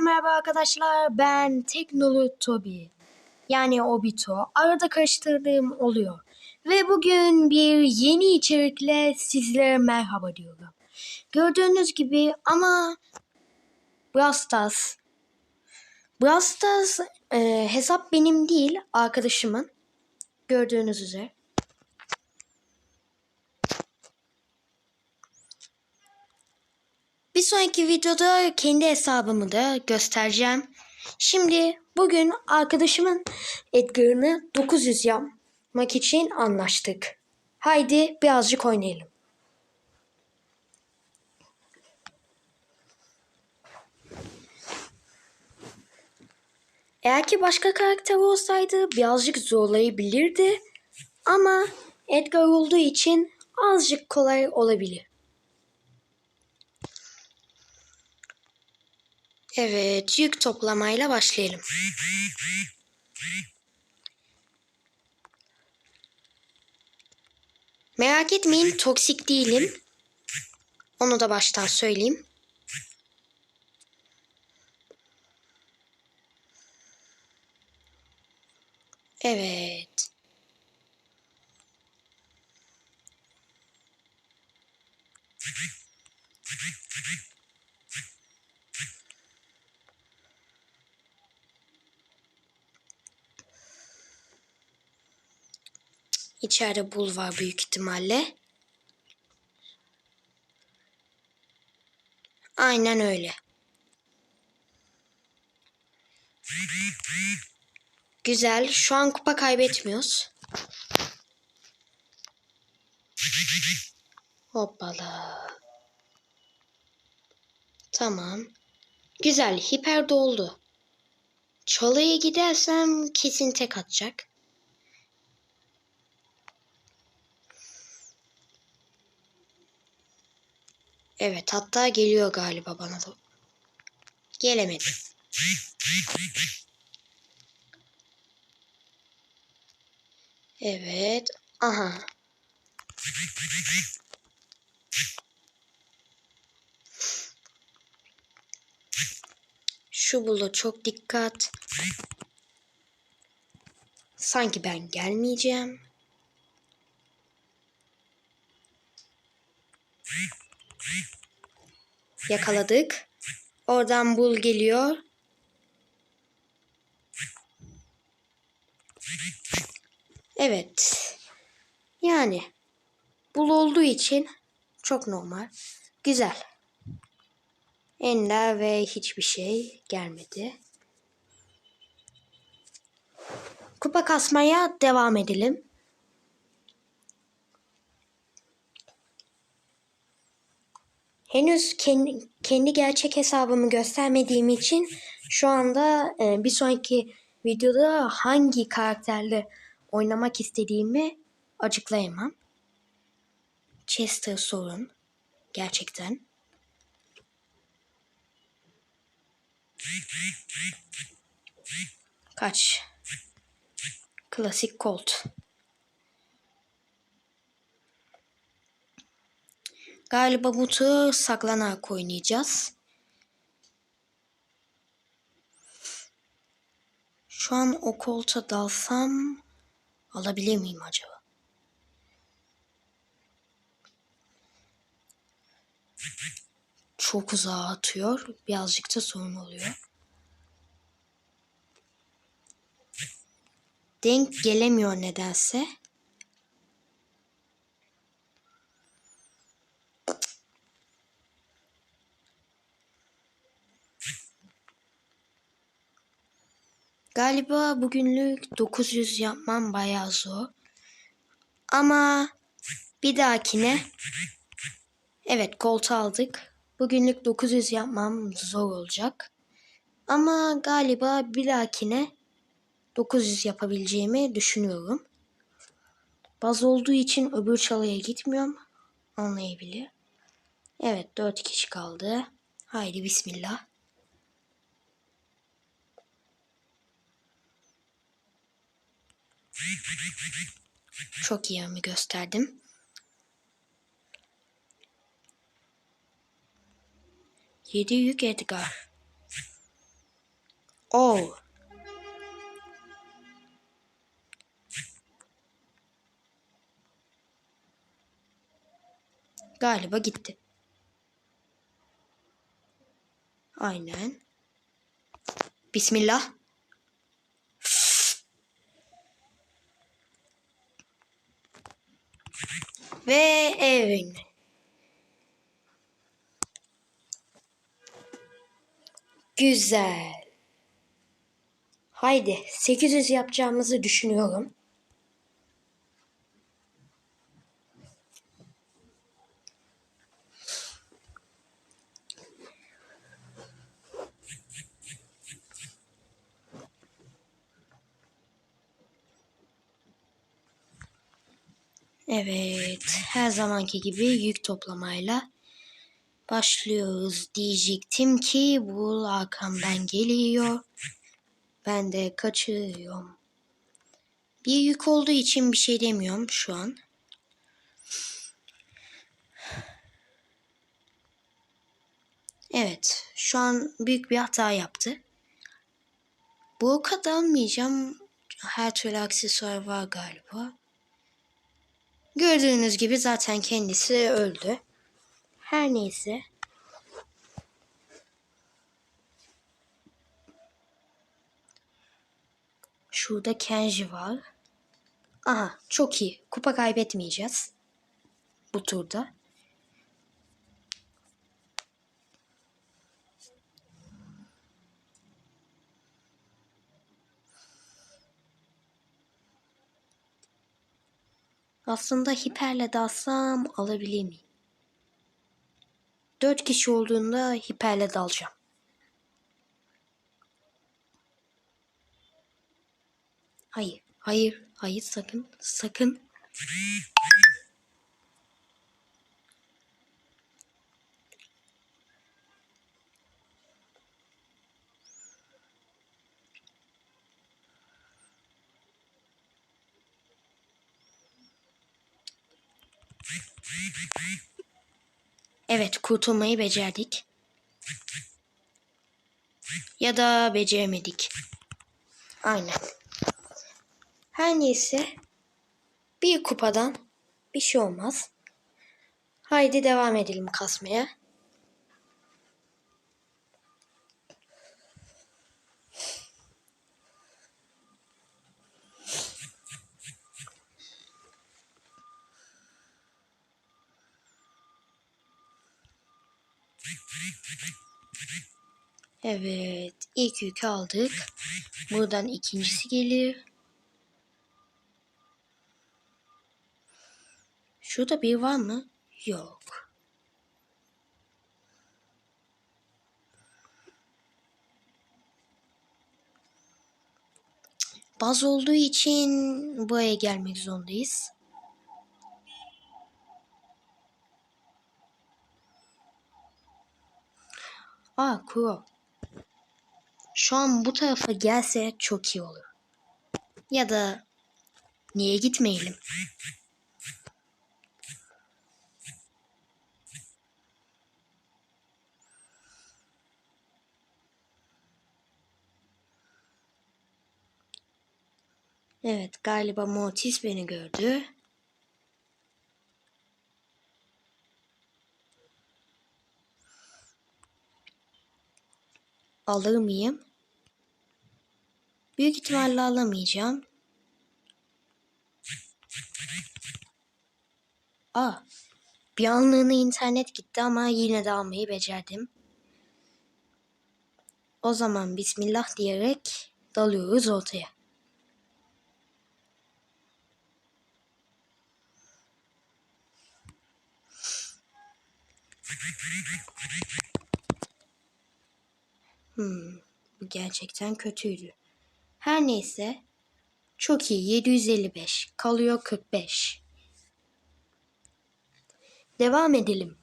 Herkese merhaba arkadaşlar. Ben Teknolu Tobi. Yani Obito. Arada karıştırdığım oluyor. Ve bugün bir yeni içerikle sizlere merhaba diyorum. Gördüğünüz gibi ama. Brawl Stars e, hesap benim değil arkadaşımın. Gördüğünüz üzere. Bir sonraki videoda kendi hesabımı da göstereceğim. Şimdi bugün arkadaşımın Edgar'ını 900 yapmak için anlaştık. Haydi birazcık oynayalım. Eğer ki başka karakter olsaydı birazcık zorlayabilirdi. Ama Edgar olduğu için azıcık kolay olabilir. Evet, yük toplamayla başlayalım. Merak etmeyin, toksik değilim. Onu da baştan söyleyeyim. Evet. İçeride bul var büyük ihtimalle. Aynen öyle. Güzel. Şu an kupa kaybetmiyoruz. Hoppala. Tamam. Güzel. Hiper doldu. Çalıya gidersem kesin tek atacak. Evet hatta geliyor galiba bana da. Gelemedi. Evet. Aha. Şu bulu çok dikkat. Sanki ben gelmeyeceğim. Yakaladık. Oradan bul geliyor. Evet. Yani bul olduğu için çok normal. Güzel. Ender ve hiçbir şey gelmedi. Kupa kasmaya devam edelim. Henüz kendi, kendi gerçek hesabımı göstermediğim için şu anda e, bir sonraki videoda hangi karakterle oynamak istediğimi açıklayamam. Chester sorun. Gerçekten. Kaç? Klasik Colt. Galiba bu tur saklanarak oynayacağız. Şu an o kolta dalsam alabilir miyim acaba? Çok uzağa atıyor. Birazcık da sorun oluyor. Denk gelemiyor nedense. Galiba bugünlük 900 yapmam bayağı zor. Ama bir dahakine evet koltuğu aldık. Bugünlük 900 yapmam zor olacak. Ama galiba bir dahakine 900 yapabileceğimi düşünüyorum. Baz olduğu için öbür çalıya gitmiyorum. Anlayabilir. Evet 4 kişi kaldı. Haydi bismillah. Çok iyi mi gösterdim. Yedi yük Edgar. Oh. Galiba gitti. Aynen. Bismillah. Ve evin. Güzel. Haydi 800 yapacağımızı düşünüyorum. Evet, her zamanki gibi yük toplamayla başlıyoruz diyecektim ki bu arkamdan geliyor. Ben de kaçıyorum. Bir yük olduğu için bir şey demiyorum şu an. Evet, şu an büyük bir hata yaptı. Bu kadar almayacağım. Her türlü aksesuar var galiba. Gördüğünüz gibi zaten kendisi öldü. Her neyse. Şurada Kenji var. Aha çok iyi. Kupa kaybetmeyeceğiz. Bu turda. Aslında hiperle dalsam alabilir miyim? Dört kişi olduğunda hiperle dalacağım. Hayır, hayır, hayır sakın, sakın. Evet, kurtulmayı becerdik. Ya da beceremedik. Aynen. Her neyse bir kupadan bir şey olmaz. Haydi devam edelim kasmaya. Evet, ilk yükü aldık. Buradan ikincisi gelir. Şurada bir var mı? Yok. Baz olduğu için buraya gelmek zorundayız. Aa Kuro. Şu an bu tarafa gelse çok iyi olur. Ya da niye gitmeyelim? Evet galiba Mortis beni gördü. Alır mıyım? Büyük ihtimalle alamayacağım. Aa, bir anlığına internet gitti ama yine de almayı becerdim. O zaman Bismillah diyerek dalıyoruz ortaya. Hmm, bu gerçekten kötüydü. Her neyse. Çok iyi 755. Kalıyor 45. Devam edelim.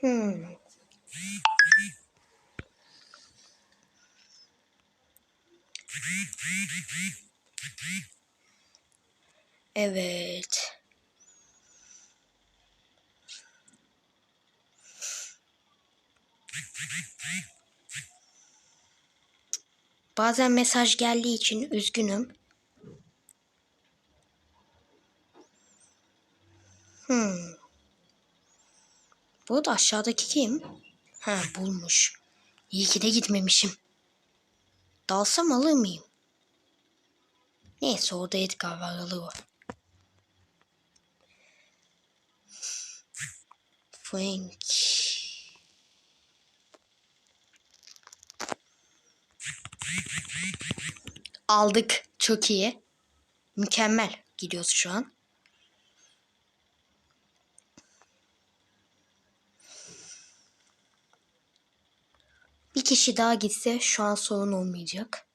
Hmm. Evet. Bazen mesaj geldiği için üzgünüm. Hmm. Bu da aşağıdaki kim? Ha bulmuş. İyi ki de gitmemişim. Dalsam alır mıyım? Neyse orada Edgar var alır. Frank. Aldık. Çok iyi. Mükemmel gidiyoruz şu an. Bir kişi daha gitse şu an sorun olmayacak.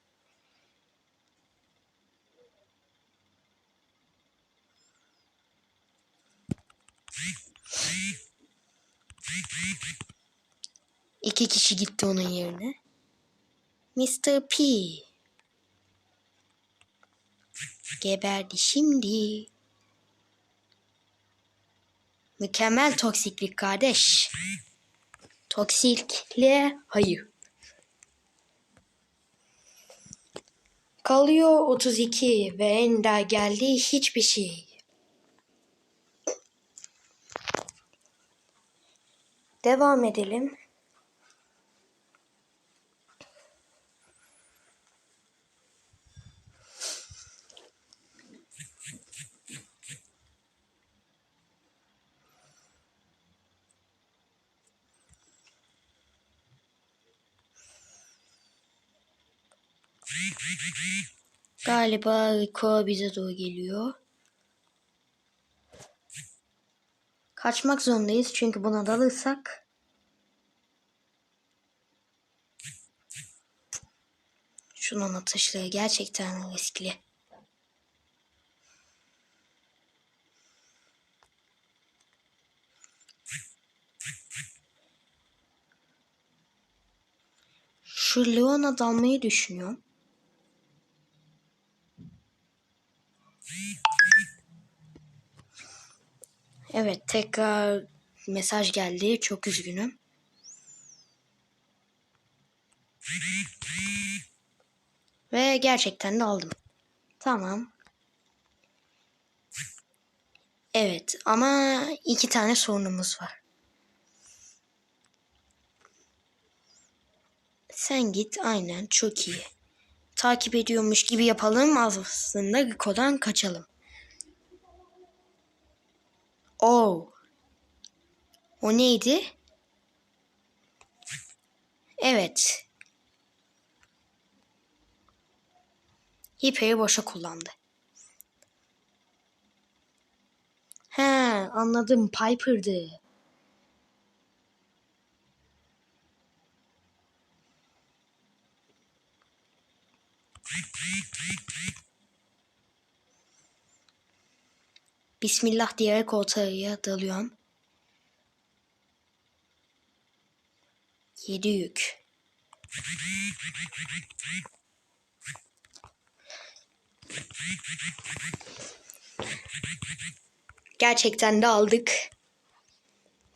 İki kişi gitti onun yerine. Mr. P. Geberdi şimdi. Mükemmel toksiklik kardeş. Toksikliğe hayır. Kalıyor 32 ve Ender geldi hiçbir şey. Devam edelim. Galiba Rico bize doğru geliyor. Kaçmak zorundayız çünkü buna dalırsak Şunun atışları gerçekten riskli. Şu Leon'a dalmayı düşünüyorum. Evet tekrar mesaj geldi. Çok üzgünüm. Ve gerçekten de aldım. Tamam. Evet ama iki tane sorunumuz var. Sen git aynen çok iyi. Takip ediyormuş gibi yapalım aslında Rico'dan kaçalım. Oh. O neydi? Evet. Hiperi boşa kullandı. He anladım Piper'dı. Bismillah diyerek ortaya dalıyorum. Yedi yük. Gerçekten de aldık.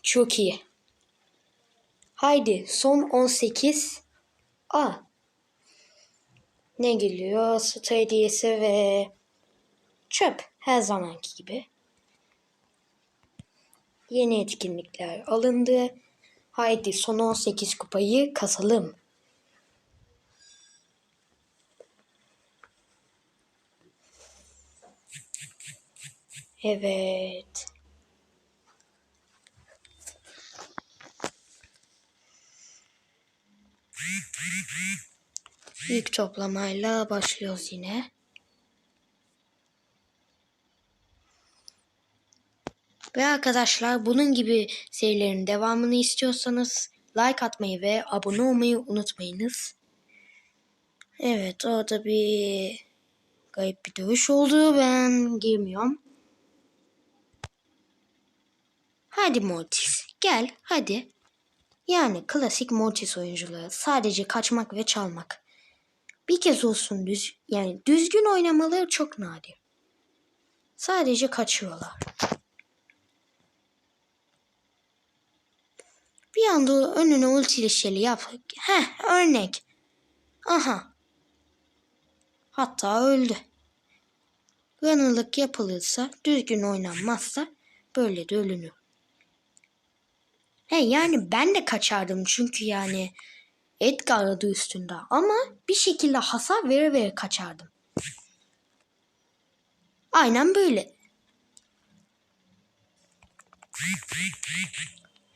Çok iyi. Haydi son 18. A. Ne geliyor? Süt hediyesi ve çöp. Her zamanki gibi. Yeni etkinlikler alındı. Haydi son 18 kupayı kasalım. Evet. İlk toplamayla başlıyoruz yine. Ve arkadaşlar bunun gibi serilerin devamını istiyorsanız like atmayı ve abone olmayı unutmayınız. Evet orada bir garip bir dövüş oldu. Ben girmiyorum. Hadi Mortis gel hadi. Yani klasik Mortis oyuncuları sadece kaçmak ve çalmak. Bir kez olsun düz yani düzgün oynamaları çok nadir. Sadece kaçıyorlar. Bir anda önüne ultili yap. Heh örnek. Aha. Hatta öldü. Yanılık yapılırsa, düzgün oynanmazsa böyle de ölünür. He yani ben de kaçardım çünkü yani Edgar adı üstünde ama bir şekilde hasar vere vere kaçardım. Aynen böyle.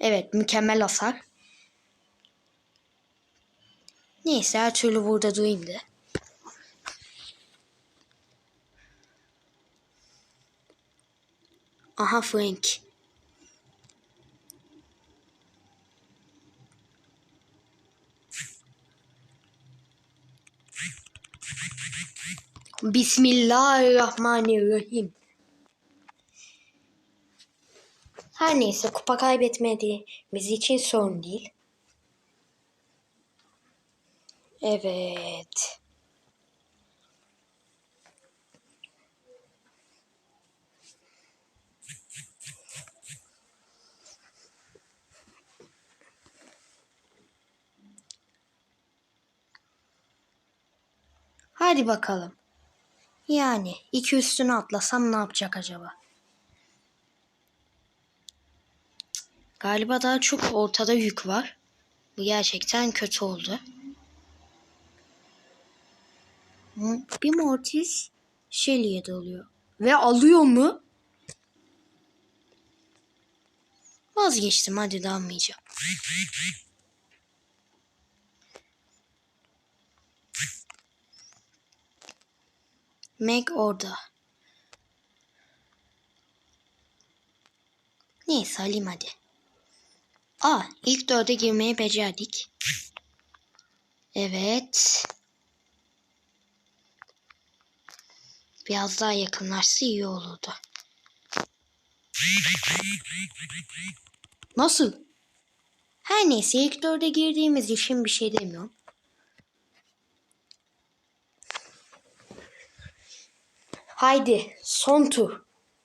Evet mükemmel hasar. Neyse her türlü burada durayım da. Aha Frank. Bismillahirrahmanirrahim. Her neyse kupa kaybetmediğimiz için sorun değil. Evet. Hadi bakalım. Yani iki üstüne atlasam ne yapacak acaba? Galiba daha çok ortada yük var. Bu gerçekten kötü oldu. Bir Mortis Shelly'e dalıyor. Ve alıyor mu? Vazgeçtim hadi dalmayacağım. Meg orada. Neyse alayım hadi. Aa ilk dörde girmeyi becerdik. Evet. Biraz daha yakınlaşsa iyi olurdu. Nasıl? Her neyse ilk dörde girdiğimiz için bir şey demiyorum. Haydi son tur.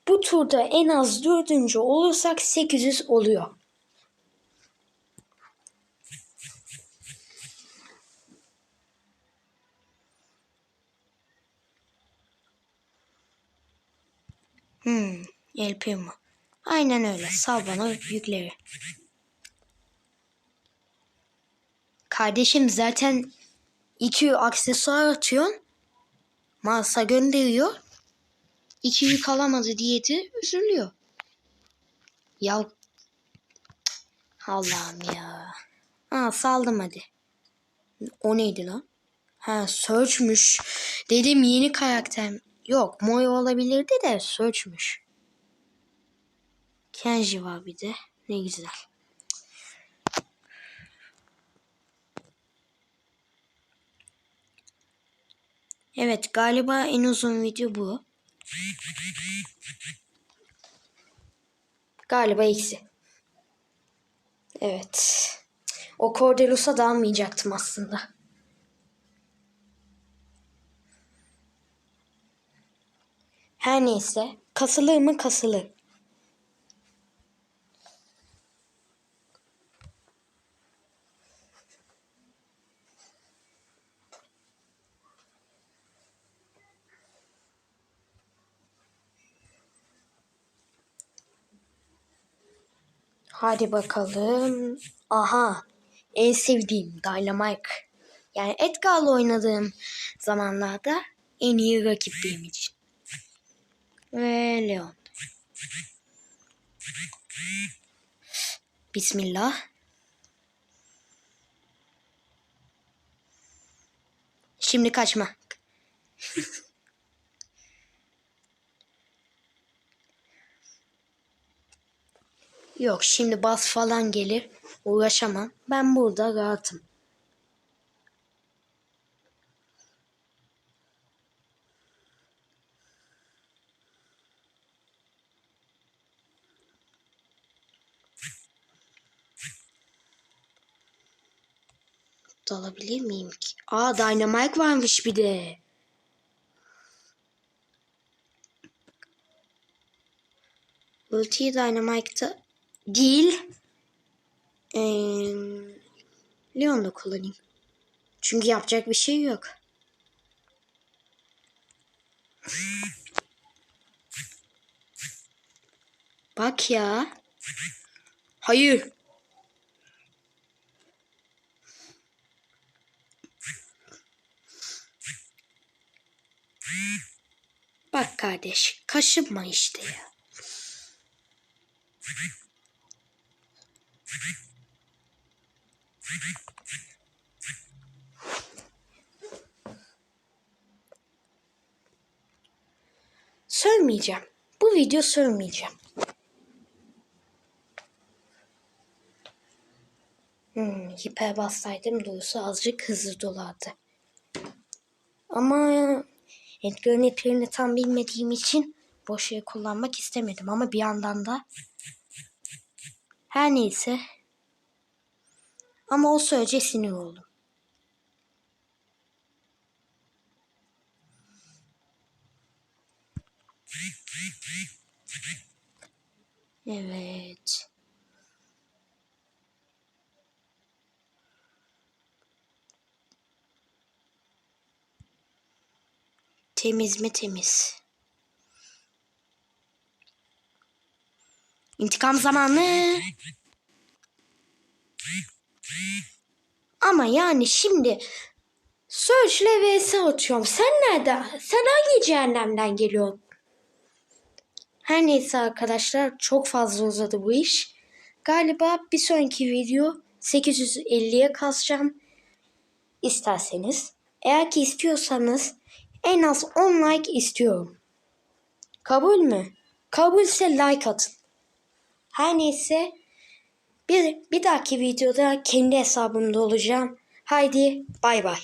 Bu turda en az dördüncü olursak 800 oluyor. El Primo. Aynen öyle. Sal bana yükleri. Kardeşim zaten iki aksesuar atıyorsun. Mars'a gönderiyor. İki yük alamadı diye de üzülüyor. Ya Allah'ım ya. Ha saldım hadi. O neydi lan? Ha Search'müş. Dedim yeni karakter. Yok Moy olabilirdi de Search'müş. Kenji var bir de. Ne güzel. Evet galiba en uzun video bu. Galiba ikisi. Evet. O Cordelus'a dalmayacaktım aslında. Her neyse. Kasılır mı kasılır. Hadi bakalım. Aha. En sevdiğim Dynamite. Yani Edgar'la oynadığım zamanlarda en iyi rakip benim için. Ve Leon. Bismillah. Şimdi kaçma. Yok şimdi bas falan gelir. Uğraşamam. Ben burada rahatım. Dalabilir miyim ki? Aa Dynamite varmış bir de. Ultiyi Dynamite'da değil. Ee, Leon'da kullanayım. Çünkü yapacak bir şey yok. Bak ya. Hayır. Bak kardeş, kaşınma işte ya. Sövmeyeceğim. Bu video sövmeyeceğim. Hmm, hiper bassaydım doğrusu azıcık hızlı dolardı. Ama Edgar'ın tam bilmediğim için boş yere kullanmak istemedim. Ama bir yandan da her neyse. Ama o sürece sinir oldum. Evet. Temiz mi temiz. İntikam zamanı. Ama yani şimdi Search'le vs atıyorum. Sen nerede? Sen hangi cehennemden geliyorsun? Her neyse arkadaşlar çok fazla uzadı bu iş. Galiba bir sonraki video 850'ye kasacağım. İsterseniz. Eğer ki istiyorsanız en az 10 like istiyorum. Kabul mü? Kabulse like atın. Her neyse bir, bir dahaki videoda kendi hesabımda olacağım. Haydi bay bay.